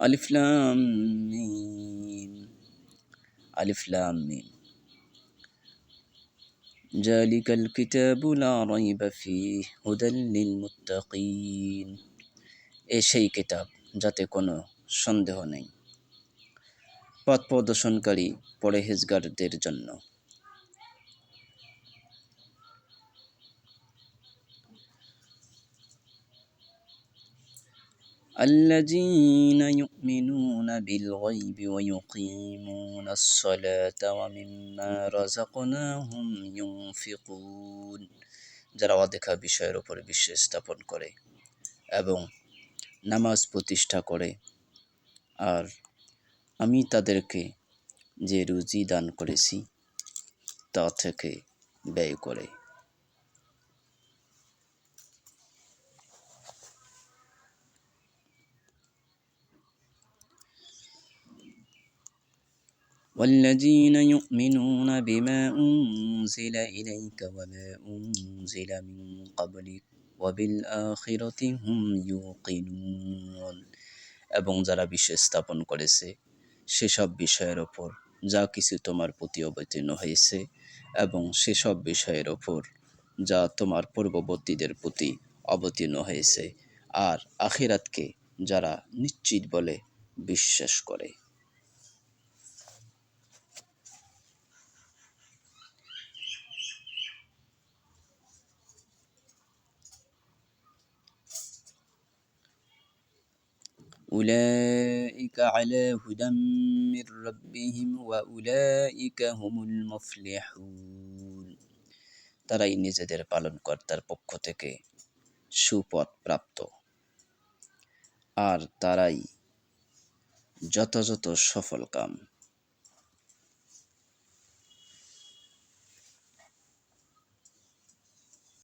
আলিফ লাম মিম আলিফ লাম মিম ذلك الكتاب لا ريب فيه هدى للمتقين এ সেই কিতাব যাতে কোনো সন্দেহ নেই পথ প্রদর্শনকারী পরেহেজগারদের জন্য الذين يؤمنون بالغيب ويقيمون الصلاة ومما رزقناهم ينفقون যারা অদেখা বিষয়ের উপর বিশ্বাস স্থাপন করে এবং নামাজ প্রতিষ্ঠা করে। আর আমি তাদেরকে যে রুজি দান করেছি, তা থেকে ব্যয় করে। والذين يؤمنون بما أنزل إليك وما أنزل من قبلك وبالآخرة هم يوقنون এবং যারা বিশ্বাস স্থাপন করেছে সেসব বিষয়ের ওপর যা কিছু তোমার প্রতি অবতীর্ণ হয়েছে এবং সেসব বিষয়ের ওপর যা তোমার পূর্ববর্তীদের প্রতি অবতীর্ণ হয়েছে আর আখিরাতকে যারা নিশ্চিত বলে বিশ্বাস করে أولئك على هدى من ربهم وأولئك هم المفلحون তারাই নিজেদের পালনকর্তার পক্ষ থেকে সুপথ প্রাপ্ত আর তারাই যথাযথ সফল কাম